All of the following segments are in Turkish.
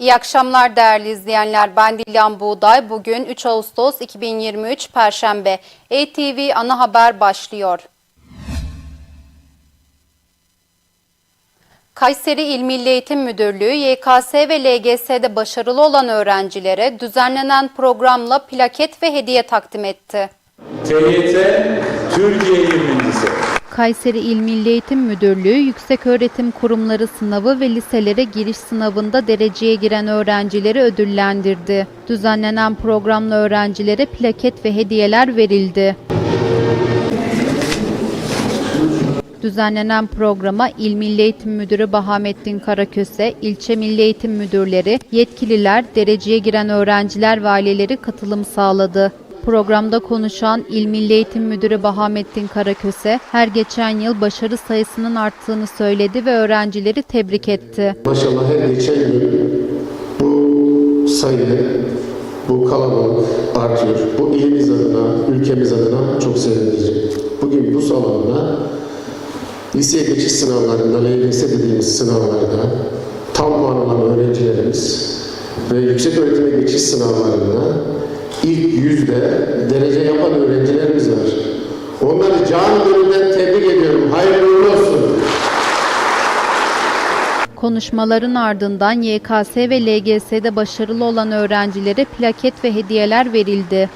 İyi akşamlar değerli izleyenler. Ben Dilan Buğday. Bugün 3 Ağustos 2023 Perşembe. ATV ana haber başlıyor. Kayseri İl Milli Eğitim Müdürlüğü YKS ve LGS'de başarılı olan öğrencilere düzenlenen programla plaket ve hediye takdim etti. TYT Türkiye birincisi. Kayseri İl Milli Eğitim Müdürlüğü Yükseköğretim Kurumları sınavı ve liselere giriş sınavında dereceye giren öğrencileri ödüllendirdi. Düzenlenen programla öğrencilere plaket ve hediyeler verildi. Düzenlenen programa İl Milli Eğitim Müdürü Bahamettin Karaköse, ilçe Milli Eğitim Müdürleri, yetkililer, dereceye giren öğrenciler ve aileleri katılım sağladı. Programda konuşan İl Milli Eğitim Müdürü Bahamettin Karaköse, her geçen yıl başarı sayısının arttığını söyledi ve öğrencileri tebrik etti. Maşallah her geçen gün bu sayı, bu kalabalık artıyor. Bu ilimiz adına, ülkemiz adına çok sevindirici. Bugün bu salonda liseye geçiş sınavlarında, LGS dediğimiz sınavlarda tam puan alan öğrencilerimiz ve yüksek öğretime geçiş sınavlarında ilk yüzde derece yapan öğrencilerimiz var. Onları can gönülden tebrik ediyorum. Hayırlı olsun. Konuşmaların ardından YKS ve LGS'de başarılı olan öğrencilere plaket ve hediyeler verildi.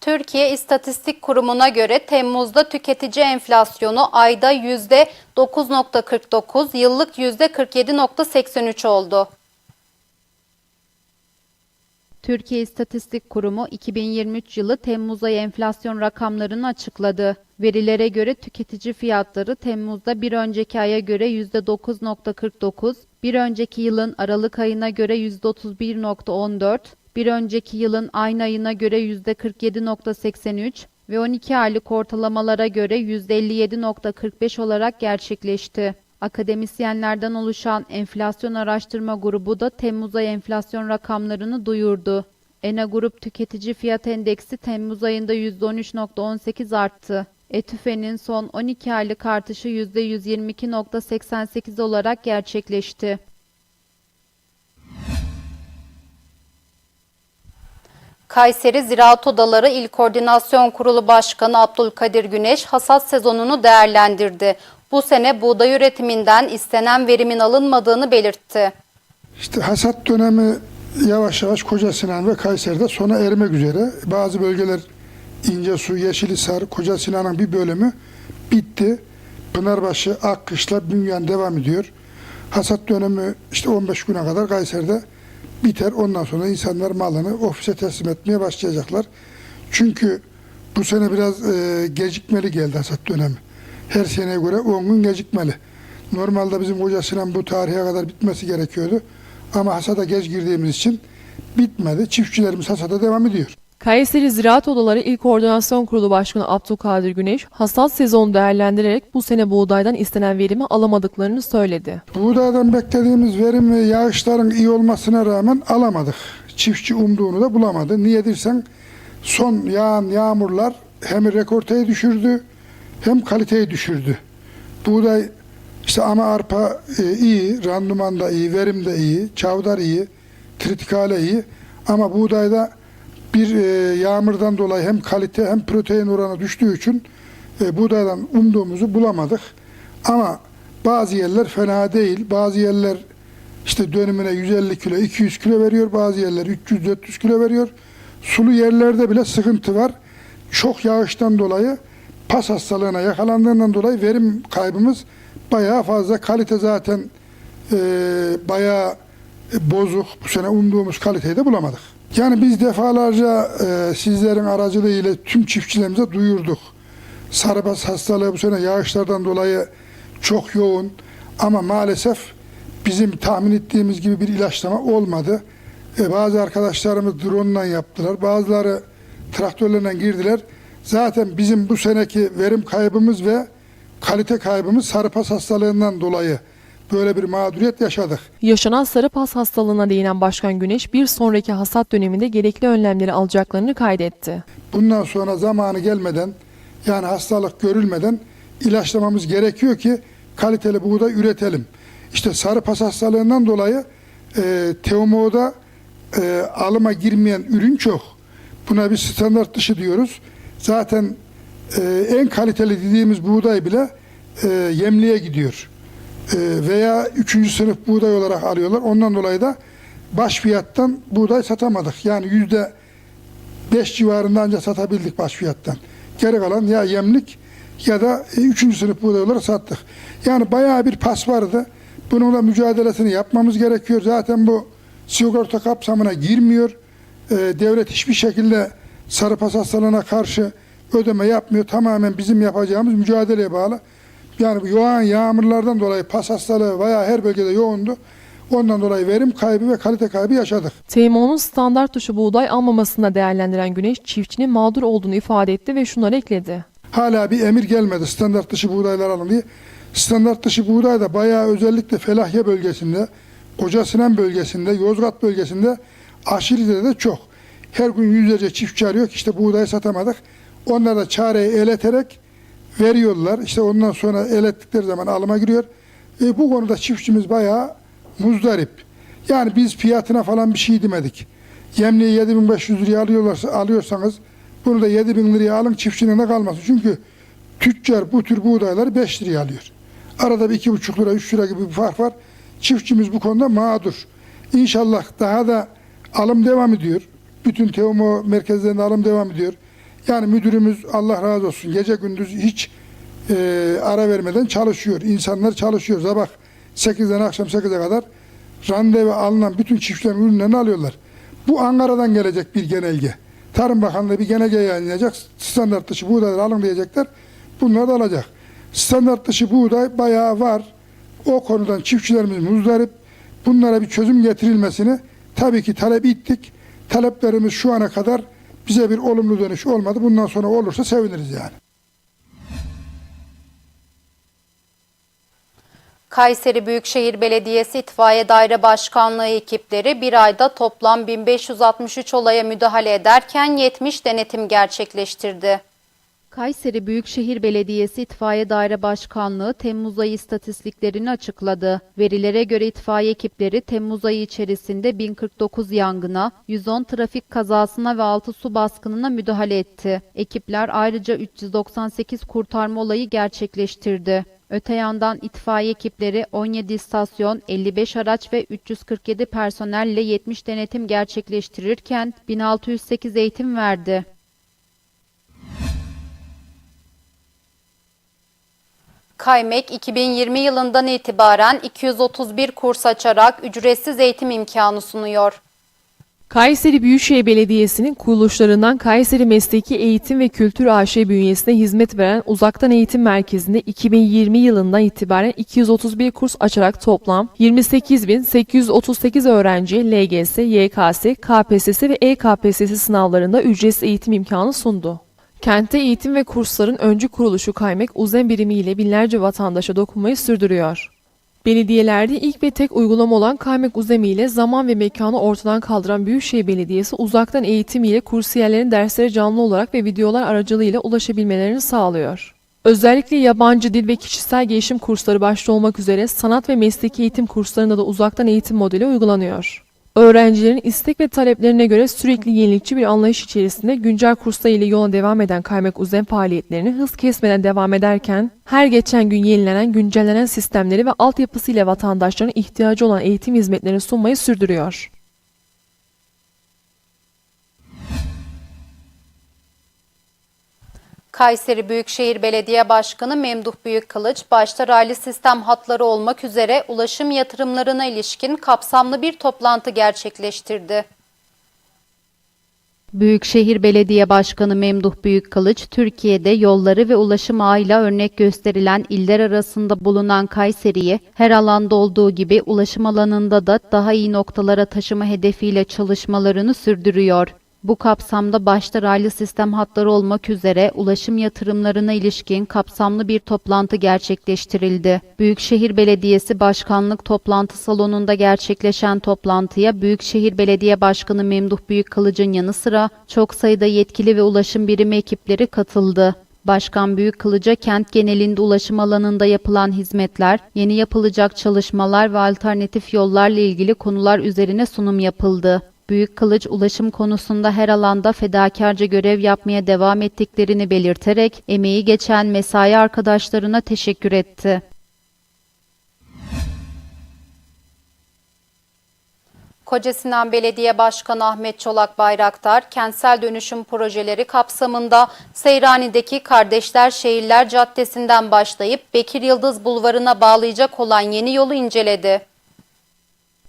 Türkiye İstatistik Kurumu'na göre Temmuz'da tüketici enflasyonu ayda %9.49, yıllık %47.83 oldu. Türkiye İstatistik Kurumu 2023 yılı Temmuz ayı enflasyon rakamlarını açıkladı. Verilere göre tüketici fiyatları Temmuz'da bir önceki aya göre %9.49, bir önceki yılın Aralık ayına göre %31.14, bir önceki yılın aynı ayına göre %47.83 ve 12 aylık ortalamalara göre %57.45 olarak gerçekleşti. Akademisyenlerden oluşan enflasyon araştırma grubu da Temmuz ayı enflasyon rakamlarını duyurdu. ENA Grup Tüketici Fiyat Endeksi Temmuz ayında %13.18 arttı. ETÜFE'nin son 12 aylık artışı %122.88 olarak gerçekleşti. Kayseri Ziraat Odaları İl Koordinasyon Kurulu Başkanı Abdülkadir Güneş hasat sezonunu değerlendirdi. Bu sene buğday üretiminden istenen verimin alınmadığını belirtti. İşte hasat dönemi yavaş yavaş Koca Sinan ve Kayseri'de sona ermek üzere. Bazı bölgeler İncesu, Yeşilisar, Koca Sinan'ın bir bölümü bitti. Pınarbaşı, Akkışla, Bünyan devam ediyor. Hasat dönemi işte 15 güne kadar Kayseri'de biter. Ondan sonra insanlar malını ofise teslim etmeye başlayacaklar. Çünkü bu sene biraz e, gecikmeli geldi hasat dönemi. Her seneye göre 10 gün gecikmeli. Normalde bizim Koca Sinan bu tarihe kadar bitmesi gerekiyordu. Ama hasada geç girdiğimiz için bitmedi. Çiftçilerimiz hasada devam ediyor. Kayseri Ziraat Odaları İl Koordinasyon Kurulu Başkanı Abdülkadir Güneş, hasat sezonu değerlendirerek bu sene buğdaydan istenen verimi alamadıklarını söyledi. Buğdaydan beklediğimiz verim ve yağışların iyi olmasına rağmen alamadık. Çiftçi umduğunu da bulamadı. Niye dersen son yağan yağmurlar hem rekorteyi düşürdü hem kaliteyi düşürdü. Buğday işte ama arpa e, iyi, randıman da iyi, verim de iyi, çavdar iyi, tritikale iyi. Ama buğdayda bir e, yağmurdan dolayı hem kalite hem protein oranı düştüğü için e, buğdaydan umduğumuzu bulamadık. Ama bazı yerler fena değil. Bazı yerler işte dönümüne 150 kilo, 200 kilo veriyor. Bazı yerler 300-400 kilo veriyor. Sulu yerlerde bile sıkıntı var. Çok yağıştan dolayı pas hastalığına yakalandığından dolayı verim kaybımız bayağı fazla. Kalite zaten e, bayağı e, bozuk. Bu sene umduğumuz kaliteyi de bulamadık. Yani biz defalarca e, sizlerin aracılığıyla tüm çiftçilerimize duyurduk. Sarıbas hastalığı bu sene yağışlardan dolayı çok yoğun ama maalesef bizim tahmin ettiğimiz gibi bir ilaçlama olmadı. E, bazı arkadaşlarımız drone ile yaptılar. Bazıları traktörlerle girdiler. Zaten bizim bu seneki verim kaybımız ve kalite kaybımız sarıpas hastalığından dolayı böyle bir mağduriyet yaşadık. Yaşanan sarı pas hastalığına değinen Başkan Güneş, bir sonraki hasat döneminde gerekli önlemleri alacaklarını kaydetti. Bundan sonra zamanı gelmeden yani hastalık görülmeden ilaçlamamız gerekiyor ki kaliteli buğday üretelim. İşte sarı pas hastalığından dolayı e, TMO'da e, alıma girmeyen ürün çok. Buna bir standart dışı diyoruz. Zaten e, en kaliteli dediğimiz buğday bile e, yemliğe gidiyor. E, veya üçüncü sınıf buğday olarak alıyorlar. Ondan dolayı da baş fiyattan buğday satamadık. Yani yüzde 5 civarında ancak satabildik baş fiyattan. Geri kalan ya yemlik ya da e, üçüncü sınıf buğday olarak sattık. Yani bayağı bir pas vardı. Bununla mücadelesini yapmamız gerekiyor. Zaten bu sigorta kapsamına girmiyor. E, devlet hiçbir şekilde sarı pas hastalığına karşı ödeme yapmıyor. Tamamen bizim yapacağımız mücadeleye bağlı. Yani bu yoğun yağmurlardan dolayı pas hastalığı bayağı her bölgede yoğundu. Ondan dolayı verim kaybı ve kalite kaybı yaşadık. TMO'nun standart dışı buğday almamasını da değerlendiren Güneş, çiftçinin mağdur olduğunu ifade etti ve şunları ekledi. Hala bir emir gelmedi standart dışı buğdaylar alın diye. Standart dışı buğday da bayağı özellikle Felahya bölgesinde, Koca Sinan bölgesinde, Yozgat bölgesinde aşırı derecede çok. Her gün yüzlerce çiftçi arıyor işte buğdayı satamadık. Onlar da çareyi eleterek veriyorlar. İşte ondan sonra elettikleri zaman alıma giriyor. E, bu konuda çiftçimiz bayağı muzdarip. Yani biz fiyatına falan bir şey demedik. Yemliği 7500 liraya alıyorlarsa, alıyorsanız bunu da 7000 liraya alın çiftçinin de kalmasın. Çünkü tüccar bu tür buğdayları 5 liraya alıyor. Arada bir 2,5 lira 3 lira gibi bir fark var. Çiftçimiz bu konuda mağdur. İnşallah daha da alım devam ediyor. Bütün TEOMO merkezlerinde alım devam ediyor. Yani müdürümüz Allah razı olsun gece gündüz hiç e, ara vermeden çalışıyor. İnsanlar çalışıyor. Sabah 8'den akşam 8'e kadar randevu alınan bütün çiftçilerin ürünlerini alıyorlar. Bu Ankara'dan gelecek bir genelge. Tarım Bakanlığı bir genelge yayınlayacak. Standart dışı buğdayları alın diyecekler. Bunları da alacak. Standart dışı buğday bayağı var. O konudan çiftçilerimiz muzdarip. Bunlara bir çözüm getirilmesini tabii ki talep ettik. Taleplerimiz şu ana kadar bize bir olumlu dönüş olmadı. Bundan sonra olursa seviniriz yani. Kayseri Büyükşehir Belediyesi İtfaiye Daire Başkanlığı ekipleri bir ayda toplam 1563 olaya müdahale ederken 70 denetim gerçekleştirdi. Kayseri Büyükşehir Belediyesi İtfaiye Daire Başkanlığı Temmuz ayı istatistiklerini açıkladı. Verilere göre itfaiye ekipleri Temmuz ayı içerisinde 1049 yangına, 110 trafik kazasına ve 6 su baskınına müdahale etti. Ekipler ayrıca 398 kurtarma olayı gerçekleştirdi. Öte yandan itfaiye ekipleri 17 istasyon, 55 araç ve 347 personelle 70 denetim gerçekleştirirken 1608 eğitim verdi. Kaymek 2020 yılından itibaren 231 kurs açarak ücretsiz eğitim imkanı sunuyor. Kayseri Büyükşehir Belediyesi'nin kuruluşlarından Kayseri Mesleki Eğitim ve Kültür AŞ bünyesinde hizmet veren Uzaktan Eğitim Merkezi'nde 2020 yılından itibaren 231 kurs açarak toplam 28.838 öğrenci LGS, YKS, KPSS ve EKPSS sınavlarında ücretsiz eğitim imkanı sundu. Kentte eğitim ve kursların öncü kuruluşu Kaymek Uzen birimi ile binlerce vatandaşa dokunmayı sürdürüyor. Belediyelerde ilk ve tek uygulama olan Kaymek Uzemi ile zaman ve mekanı ortadan kaldıran Büyükşehir Belediyesi uzaktan eğitim ile kursiyerlerin derslere canlı olarak ve videolar aracılığıyla ulaşabilmelerini sağlıyor. Özellikle yabancı dil ve kişisel gelişim kursları başta olmak üzere sanat ve mesleki eğitim kurslarında da uzaktan eğitim modeli uygulanıyor. Öğrencilerin istek ve taleplerine göre sürekli yenilikçi bir anlayış içerisinde güncel kurslar ile yola devam eden kaymak uzem faaliyetlerini hız kesmeden devam ederken, her geçen gün yenilenen, güncellenen sistemleri ve altyapısıyla vatandaşların ihtiyacı olan eğitim hizmetlerini sunmayı sürdürüyor. Kayseri Büyükşehir Belediye Başkanı Memduh Büyükkılıç, başta raylı sistem hatları olmak üzere ulaşım yatırımlarına ilişkin kapsamlı bir toplantı gerçekleştirdi. Büyükşehir Belediye Başkanı Memduh Büyükkılıç, Türkiye'de yolları ve ulaşım ağıyla örnek gösterilen iller arasında bulunan Kayseri'yi her alanda olduğu gibi ulaşım alanında da daha iyi noktalara taşıma hedefiyle çalışmalarını sürdürüyor. Bu kapsamda başta raylı sistem hatları olmak üzere ulaşım yatırımlarına ilişkin kapsamlı bir toplantı gerçekleştirildi. Büyükşehir Belediyesi Başkanlık Toplantı Salonu'nda gerçekleşen toplantıya Büyükşehir Belediye Başkanı Memduh Büyükkılıç'ın yanı sıra çok sayıda yetkili ve ulaşım birimi ekipleri katıldı. Başkan Büyükkılıç'a kent genelinde ulaşım alanında yapılan hizmetler, yeni yapılacak çalışmalar ve alternatif yollarla ilgili konular üzerine sunum yapıldı. Büyük Kılıç ulaşım konusunda her alanda fedakarca görev yapmaya devam ettiklerini belirterek emeği geçen mesai arkadaşlarına teşekkür etti. Kocasinan Belediye Başkanı Ahmet Çolak Bayraktar, kentsel dönüşüm projeleri kapsamında Seyrani'deki Kardeşler Şehirler Caddesi'nden başlayıp Bekir Yıldız Bulvarı'na bağlayacak olan yeni yolu inceledi.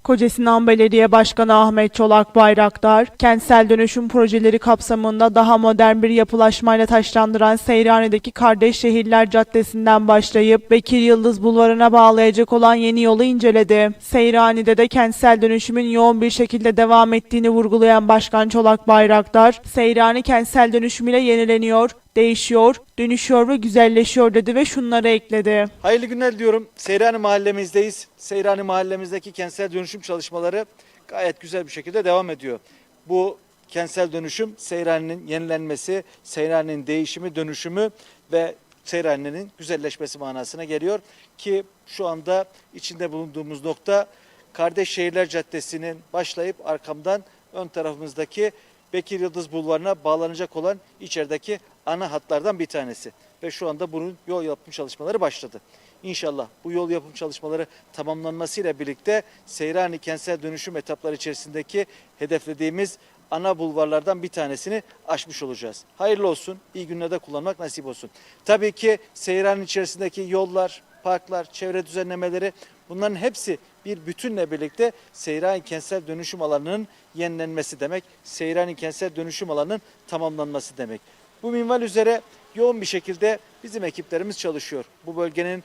Kocasinan Belediye Başkanı Ahmet Çolak Bayraktar, kentsel dönüşüm projeleri kapsamında daha modern bir yapılaşmayla taşlandıran Seyrane'deki Kardeş Şehirler Caddesi'nden başlayıp Bekir Yıldız Bulvarı'na bağlayacak olan yeni yolu inceledi. Seyrane'de de kentsel dönüşümün yoğun bir şekilde devam ettiğini vurgulayan Başkan Çolak Bayraktar, Seyrane kentsel dönüşümüyle yenileniyor, değişiyor, dönüşüyor ve güzelleşiyor dedi ve şunları ekledi. Hayırlı günler diliyorum. Seyrani mahallemizdeyiz. Seyrani mahallemizdeki kentsel dönüşüm çalışmaları gayet güzel bir şekilde devam ediyor. Bu kentsel dönüşüm Seyrani'nin yenilenmesi, Seyrani'nin değişimi, dönüşümü ve Seyrani'nin güzelleşmesi manasına geliyor. Ki şu anda içinde bulunduğumuz nokta Kardeş Şehirler Caddesi'nin başlayıp arkamdan ön tarafımızdaki Bekir Yıldız Bulvarı'na bağlanacak olan içerideki ana hatlardan bir tanesi. Ve şu anda bunun yol yapım çalışmaları başladı. İnşallah bu yol yapım çalışmaları tamamlanmasıyla birlikte Seyrani kentsel dönüşüm etapları içerisindeki hedeflediğimiz ana bulvarlardan bir tanesini aşmış olacağız. Hayırlı olsun, iyi günlerde kullanmak nasip olsun. Tabii ki Seyran içerisindeki yollar, parklar, çevre düzenlemeleri bunların hepsi bir bütünle birlikte Seyrani kentsel dönüşüm alanının yenilenmesi demek. Seyrani kentsel dönüşüm alanının tamamlanması demek. Bu minval üzere yoğun bir şekilde bizim ekiplerimiz çalışıyor. Bu bölgenin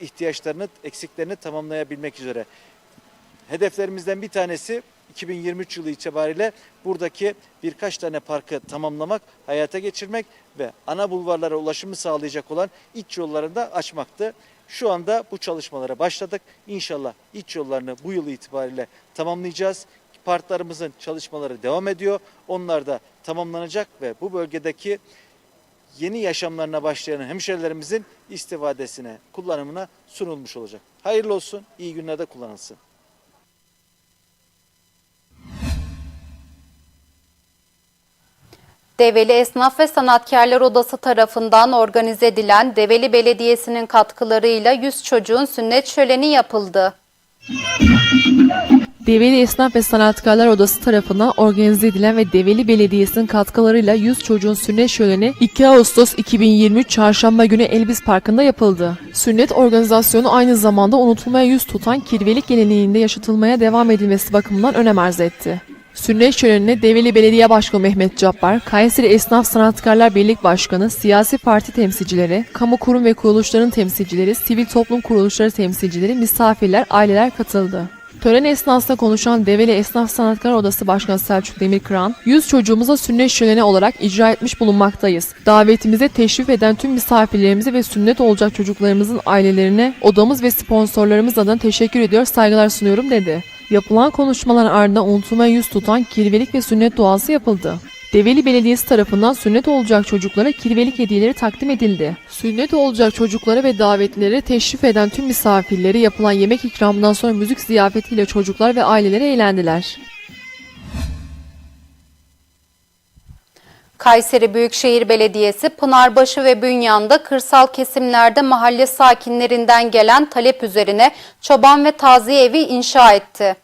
ihtiyaçlarını, eksiklerini tamamlayabilmek üzere. Hedeflerimizden bir tanesi 2023 yılı itibariyle buradaki birkaç tane parkı tamamlamak, hayata geçirmek ve ana bulvarlara ulaşımı sağlayacak olan iç yollarını da açmaktı. Şu anda bu çalışmalara başladık. İnşallah iç yollarını bu yıl itibariyle tamamlayacağız. Parklarımızın çalışmaları devam ediyor. Onlar da tamamlanacak ve bu bölgedeki yeni yaşamlarına başlayan hemşerilerimizin istifadesine, kullanımına sunulmuş olacak. Hayırlı olsun, iyi günlerde kullanılsın. Develi Esnaf ve Sanatkarlar Odası tarafından organize edilen Develi Belediyesi'nin katkılarıyla 100 çocuğun sünnet şöleni yapıldı. Develi Esnaf ve Sanatkarlar Odası tarafından organize edilen ve Develi Belediyesi'nin katkılarıyla 100 çocuğun sünnet şöleni 2 Ağustos 2023 Çarşamba günü Elbis Parkı'nda yapıldı. Sünnet organizasyonu aynı zamanda unutulmaya yüz tutan kirvelik geleneğinde yaşatılmaya devam edilmesi bakımından önem arz etti. Sünnet şölenine Develi Belediye Başkanı Mehmet Cabbar, Kayseri Esnaf Sanatkarlar Birlik Başkanı, siyasi parti temsilcileri, kamu kurum ve kuruluşların temsilcileri, sivil toplum kuruluşları temsilcileri, misafirler, aileler katıldı. Tören esnasında konuşan Develi Esnaf Sanatkar Odası Başkanı Selçuk Demirkıran, 100 çocuğumuza sünnet şöleni olarak icra etmiş bulunmaktayız. Davetimize teşrif eden tüm misafirlerimize ve sünnet olacak çocuklarımızın ailelerine, odamız ve sponsorlarımız adına teşekkür ediyor, saygılar sunuyorum dedi. Yapılan konuşmaların ardından unutulmaya yüz tutan kirvelik ve sünnet duası yapıldı. Develi Belediyesi tarafından sünnet olacak çocuklara kirvelik hediyeleri takdim edildi. Sünnet olacak çocuklara ve davetlilere teşrif eden tüm misafirleri yapılan yemek ikramından sonra müzik ziyafetiyle çocuklar ve aileleri eğlendiler. Kayseri Büyükşehir Belediyesi Pınarbaşı ve Bünyan'da kırsal kesimlerde mahalle sakinlerinden gelen talep üzerine çoban ve taziye evi inşa etti.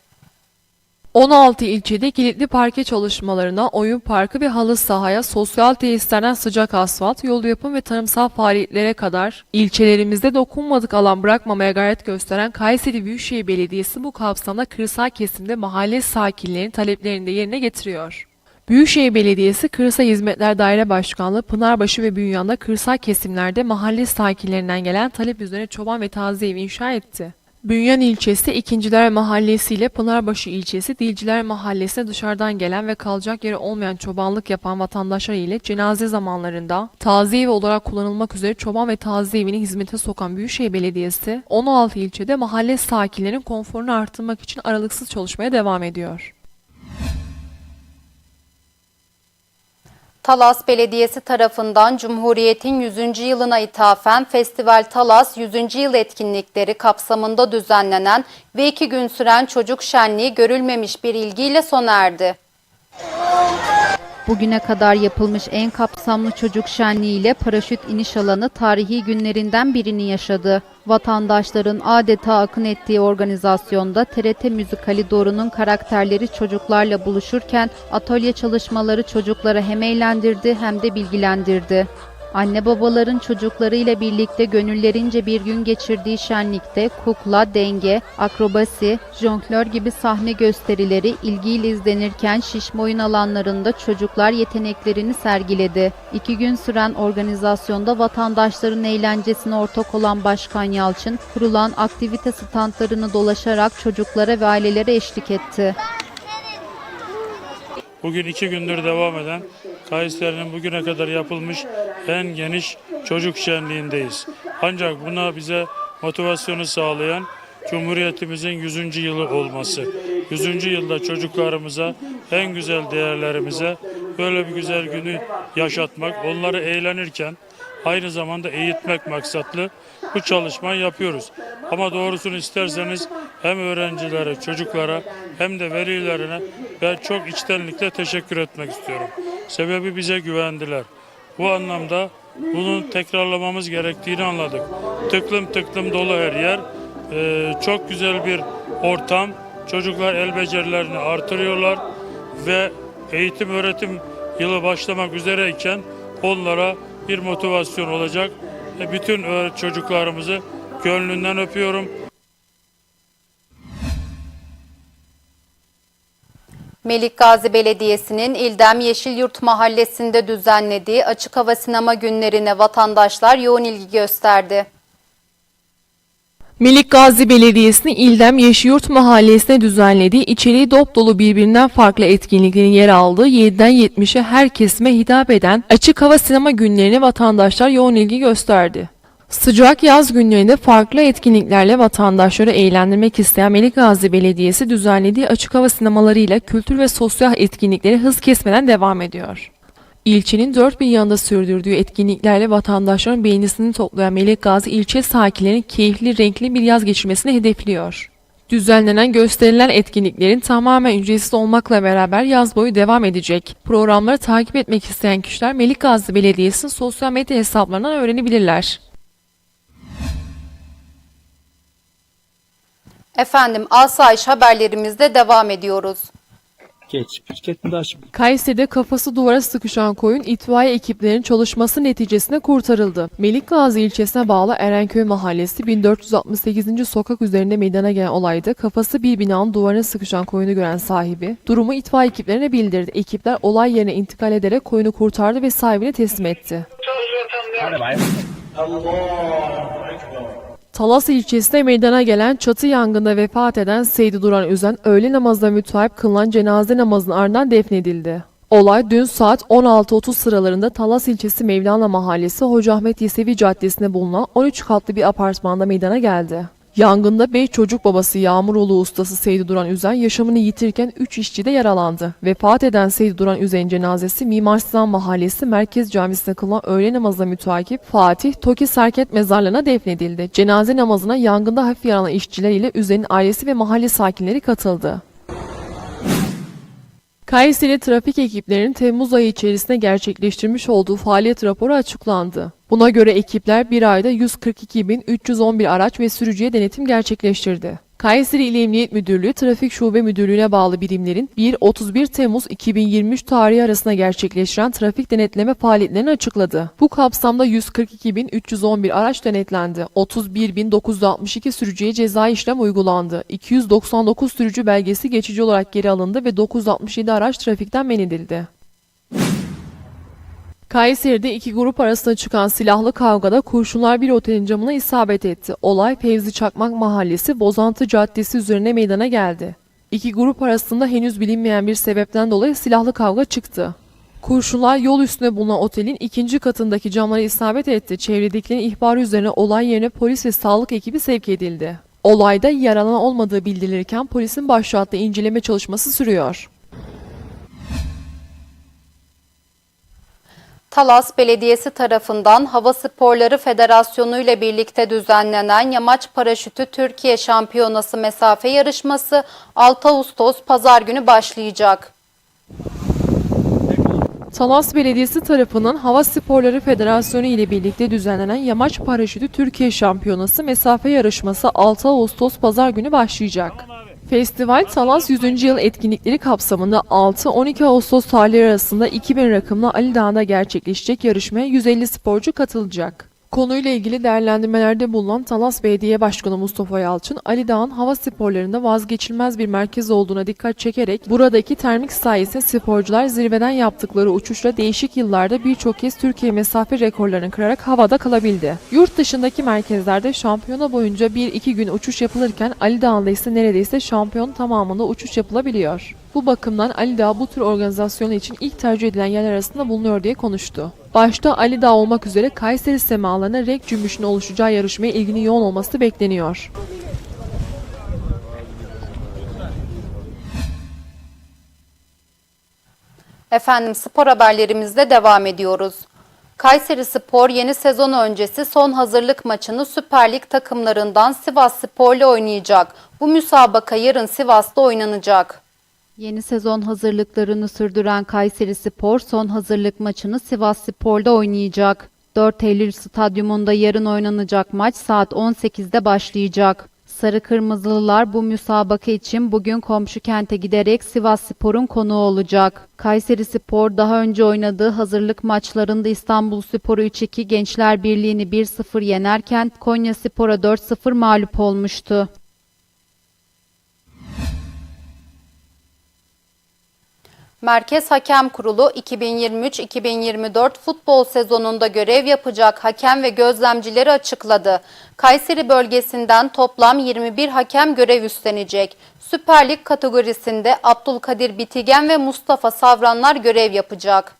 16 ilçede kilitli parke çalışmalarına, oyun parkı ve halı sahaya, sosyal tesislerden sıcak asfalt, yol yapım ve tarımsal faaliyetlere kadar ilçelerimizde dokunmadık alan bırakmamaya gayret gösteren Kayseri Büyükşehir Belediyesi bu kapsamda kırsal kesimde mahalle sakinlerinin taleplerini de yerine getiriyor. Büyükşehir Belediyesi Kırsal Hizmetler Daire Başkanlığı Pınarbaşı ve Bünyan'da kırsal kesimlerde mahalle sakinlerinden gelen talep üzerine çoban ve taziye evi inşa etti. Bünyan ilçesi İkinciler Mahallesi ile Pınarbaşı ilçesi Dilciler Mahallesi'ne dışarıdan gelen ve kalacak yeri olmayan çobanlık yapan vatandaşlar ile cenaze zamanlarında taziye evi olarak kullanılmak üzere çoban ve taziye evini hizmete sokan Büyükşehir Belediyesi 16 ilçede mahalle sakinlerinin konforunu artırmak için aralıksız çalışmaya devam ediyor. Talas Belediyesi tarafından Cumhuriyet'in 100. yılına ithafen Festival Talas 100. yıl etkinlikleri kapsamında düzenlenen ve iki gün süren çocuk şenliği görülmemiş bir ilgiyle sona erdi. Bugüne kadar yapılmış en kapsamlı çocuk şenliği ile paraşüt iniş alanı tarihi günlerinden birini yaşadı. Vatandaşların adeta akın ettiği organizasyonda TRT Müzikali Doğru'nun karakterleri çocuklarla buluşurken atölye çalışmaları çocukları hem eğlendirdi hem de bilgilendirdi. Anne babaların çocuklarıyla birlikte gönüllerince bir gün geçirdiği şenlikte kukla, denge, akrobasi, jonglör gibi sahne gösterileri ilgiyle izlenirken şişme oyun alanlarında çocuklar yeteneklerini sergiledi. İki gün süren organizasyonda vatandaşların eğlencesine ortak olan Başkan Yalçın, kurulan aktivite standlarını dolaşarak çocuklara ve ailelere eşlik etti. Bugün iki gündür devam eden Kayseri'nin bugüne kadar yapılmış en geniş çocuk şenliğindeyiz. Ancak buna bize motivasyonu sağlayan Cumhuriyetimizin 100. yılı olması. 100. yılda çocuklarımıza en güzel değerlerimize böyle bir güzel günü yaşatmak, onları eğlenirken aynı zamanda eğitmek maksatlı bu çalışmayı yapıyoruz. Ama doğrusunu isterseniz hem öğrencilere, çocuklara hem de velilerine ben çok içtenlikle teşekkür etmek istiyorum. Sebebi bize güvendiler. Bu anlamda bunu tekrarlamamız gerektiğini anladık. Tıklım tıklım dolu her yer. Ee, çok güzel bir ortam. Çocuklar el becerilerini artırıyorlar ve eğitim öğretim yılı başlamak üzereyken onlara bir motivasyon olacak. E, Bütün çocuklarımızı gönlünden öpüyorum. Melik Gazi Belediyesi'nin İldem Yeşilyurt Mahallesi'nde düzenlediği açık hava sinema günlerine vatandaşlar yoğun ilgi gösterdi. Melik Gazi Belediyesi'nin İldem Yeşilyurt Mahallesi'ne düzenlediği içeriği dop dolu birbirinden farklı etkinliklerin yer aldığı 7'den 70'e her kesime hitap eden açık hava sinema günlerine vatandaşlar yoğun ilgi gösterdi. Sıcak yaz günlerinde farklı etkinliklerle vatandaşları eğlendirmek isteyen Melik Gazi Belediyesi düzenlediği açık hava sinemalarıyla kültür ve sosyal etkinlikleri hız kesmeden devam ediyor. İlçenin dört bir yanında sürdürdüğü etkinliklerle vatandaşların beğenisini toplayan Melik Gazi ilçe sakinlerinin keyifli, renkli bir yaz geçirmesini hedefliyor. Düzenlenen gösterilen etkinliklerin tamamen ücretsiz olmakla beraber yaz boyu devam edecek. Programları takip etmek isteyen kişiler Melik Gazi Belediyesi'nin sosyal medya hesaplarından öğrenebilirler. Efendim asayiş haberlerimizde devam ediyoruz. Geç. Şirketini de açma. Kayseri'de kafası duvara sıkışan koyun itfaiye ekiplerinin çalışması neticesinde kurtarıldı. Melikgazi ilçesine bağlı Erenköy Mahallesi 1468. sokak üzerinde meydana gelen olayda kafası bir binanın duvarına sıkışan koyunu gören sahibi durumu itfaiye ekiplerine bildirdi. Ekipler olay yerine intikal ederek koyunu kurtardı ve sahibine teslim etti. Talas ilçesinde meydana gelen çatı yangında vefat eden Seydi Duran Üzen öğle namazına müteahhit kılınan cenaze namazının ardından defnedildi. Olay dün saat 16.30 sıralarında Talas ilçesi Mevlana Mahallesi Hoca Ahmet Yesevi Caddesi'nde bulunan 13 katlı bir apartmanda meydana geldi. Yangında 5 çocuk babası Yağmuroğlu ustası Seydi Duran Üzen yaşamını yitirken 3 işçi de yaralandı. Vefat eden Seydi Duran Üzen'in cenazesi Mimar Sinan Mahallesi Merkez Camisi'nde kılınan öğle namazına müteakip Fatih Toki Serket mezarlığına defnedildi. Cenaze namazına yangında hafif yaralan işçiler ile Üzen'in ailesi ve mahalle sakinleri katıldı. Kayseri trafik ekiplerinin Temmuz ayı içerisinde gerçekleştirmiş olduğu faaliyet raporu açıklandı. Buna göre ekipler bir ayda 142.311 araç ve sürücüye denetim gerçekleştirdi. Kayseri İl Emniyet Müdürlüğü Trafik Şube Müdürlüğü'ne bağlı birimlerin 1-31 Temmuz 2023 tarihi arasında gerçekleştiren trafik denetleme faaliyetlerini açıkladı. Bu kapsamda 142.311 araç denetlendi. 31.962 sürücüye ceza işlem uygulandı. 299 sürücü belgesi geçici olarak geri alındı ve 967 araç trafikten men edildi. Kayseri'de iki grup arasında çıkan silahlı kavgada kurşunlar bir otelin camına isabet etti. Olay Fevzi Çakmak Mahallesi Bozantı Caddesi üzerine meydana geldi. İki grup arasında henüz bilinmeyen bir sebepten dolayı silahlı kavga çıktı. Kurşunlar yol üstünde bulunan otelin ikinci katındaki camlara isabet etti. Çevredekilerin ihbarı üzerine olay yerine polis ve sağlık ekibi sevk edildi. Olayda yaralanan olmadığı bildirilirken polisin başlattığı inceleme çalışması sürüyor. Talas Belediyesi tarafından Hava Sporları Federasyonu ile birlikte düzenlenen Yamaç Paraşütü Türkiye Şampiyonası mesafe yarışması 6 Ağustos Pazar günü başlayacak. Talas Belediyesi tarafından Hava Sporları Federasyonu ile birlikte düzenlenen Yamaç Paraşütü Türkiye Şampiyonası mesafe yarışması 6 Ağustos Pazar günü başlayacak. Festival Talas 100. yıl etkinlikleri kapsamında 6-12 Ağustos tarihleri arasında 2000 rakımlı Ali Dağı'nda gerçekleşecek yarışmaya 150 sporcu katılacak. Konuyla ilgili değerlendirmelerde bulunan Talas Belediye Başkanı Mustafa Yalçın, Ali Dağ'ın hava sporlarında vazgeçilmez bir merkez olduğuna dikkat çekerek buradaki termik sayesinde sporcular zirveden yaptıkları uçuşla değişik yıllarda birçok kez Türkiye mesafe rekorlarını kırarak havada kalabildi. Yurt dışındaki merkezlerde şampiyona boyunca 1-2 gün uçuş yapılırken Ali Dağ'ında ise neredeyse şampiyon tamamında uçuş yapılabiliyor. Bu bakımdan Ali Dağ bu tür organizasyonu için ilk tercih edilen yerler arasında bulunuyor diye konuştu. Başta Ali Dağ olmak üzere Kayseri semalarına renk cümbüşünün oluşacağı yarışmaya ilginin yoğun olması bekleniyor. Efendim spor haberlerimizle devam ediyoruz. Kayseri Spor yeni sezon öncesi son hazırlık maçını Süper Lig takımlarından Sivas Spor'la oynayacak. Bu müsabaka yarın Sivas'ta oynanacak. Yeni sezon hazırlıklarını sürdüren Kayseri Spor son hazırlık maçını Sivas Spor'da oynayacak. 4 Eylül stadyumunda yarın oynanacak maç saat 18'de başlayacak. Sarı Kırmızılılar bu müsabaka için bugün komşu kente giderek Sivas Spor'un konuğu olacak. Kayseri Spor daha önce oynadığı hazırlık maçlarında İstanbul Spor'u 3-2 Gençler Birliği'ni 1-0 yenerken Konya Spor'a 4-0 mağlup olmuştu. Merkez Hakem Kurulu 2023-2024 futbol sezonunda görev yapacak hakem ve gözlemcileri açıkladı. Kayseri bölgesinden toplam 21 hakem görev üstlenecek. Süper Lig kategorisinde Abdülkadir Bitigen ve Mustafa Savranlar görev yapacak.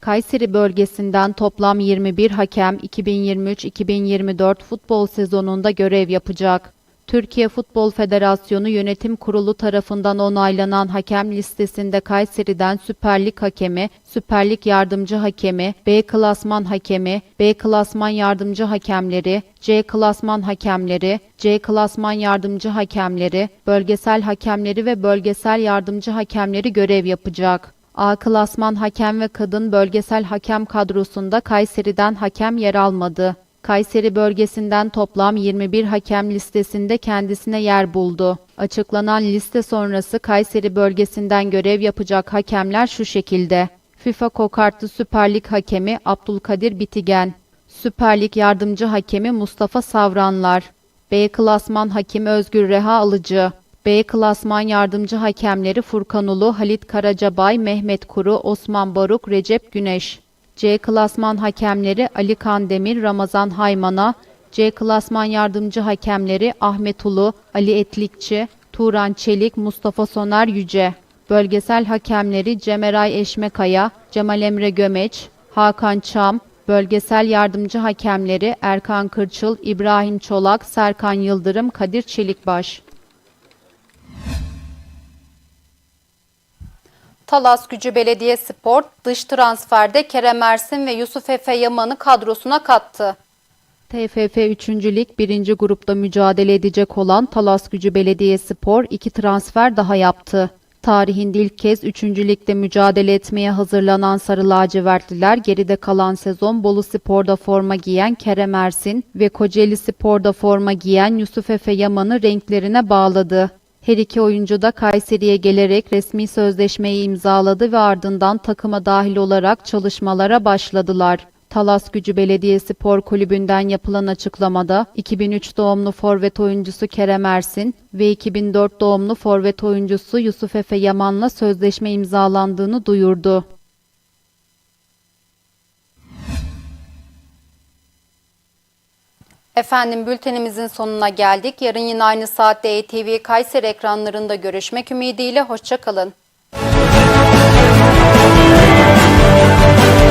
Kayseri bölgesinden toplam 21 hakem 2023-2024 futbol sezonunda görev yapacak. Türkiye Futbol Federasyonu Yönetim Kurulu tarafından onaylanan hakem listesinde Kayseri'den Süper Lig hakemi, Süper Lig yardımcı hakemi, B klasman hakemi, B klasman yardımcı hakemleri, C klasman hakemleri, C klasman yardımcı hakemleri, bölgesel hakemleri ve bölgesel yardımcı hakemleri görev yapacak. A klasman hakem ve kadın bölgesel hakem kadrosunda Kayseri'den hakem yer almadı. Kayseri bölgesinden toplam 21 hakem listesinde kendisine yer buldu. Açıklanan liste sonrası Kayseri bölgesinden görev yapacak hakemler şu şekilde. FIFA Kokartlı Süper Lig hakemi Abdülkadir Bitigen, Süper Lig yardımcı hakemi Mustafa Savranlar, B klasman hakemi Özgür Reha Alıcı, B klasman yardımcı hakemleri Furkan Ulu, Halit Karacabay, Mehmet Kuru, Osman Baruk, Recep Güneş. C klasman hakemleri Ali Kandemir, Ramazan Haymana, C klasman yardımcı hakemleri Ahmet Ulu, Ali Etlikçi, Turan Çelik, Mustafa Soner Yüce. Bölgesel hakemleri Cemeray Eşmekaya, Cemal Emre Gömeç, Hakan Çam, bölgesel yardımcı hakemleri Erkan Kırçıl, İbrahim Çolak, Serkan Yıldırım, Kadir Çelikbaş. Talas Gücü Belediyespor dış transferde Kerem Ersin ve Yusuf Efe Yaman'ı kadrosuna kattı. TFF 3. Lig 1. grupta mücadele edecek olan Talas Gücü Belediyespor iki transfer daha yaptı. Tarihinde ilk kez 3. ligde mücadele etmeye hazırlanan Sarı Lacivertliler geride kalan sezon Bolu Spor'da forma giyen Kerem Ersin ve Kocaeli Spor'da forma giyen Yusuf Efe Yaman'ı renklerine bağladı. Her iki oyuncu da Kayseri'ye gelerek resmi sözleşmeyi imzaladı ve ardından takıma dahil olarak çalışmalara başladılar. Talas Gücü Belediyespor Kulübü'nden yapılan açıklamada 2003 doğumlu forvet oyuncusu Kerem Ersin ve 2004 doğumlu forvet oyuncusu Yusuf Efe Yaman'la sözleşme imzalandığını duyurdu. Efendim bültenimizin sonuna geldik. Yarın yine aynı saatte ATV Kayseri ekranlarında görüşmek ümidiyle. Hoşçakalın.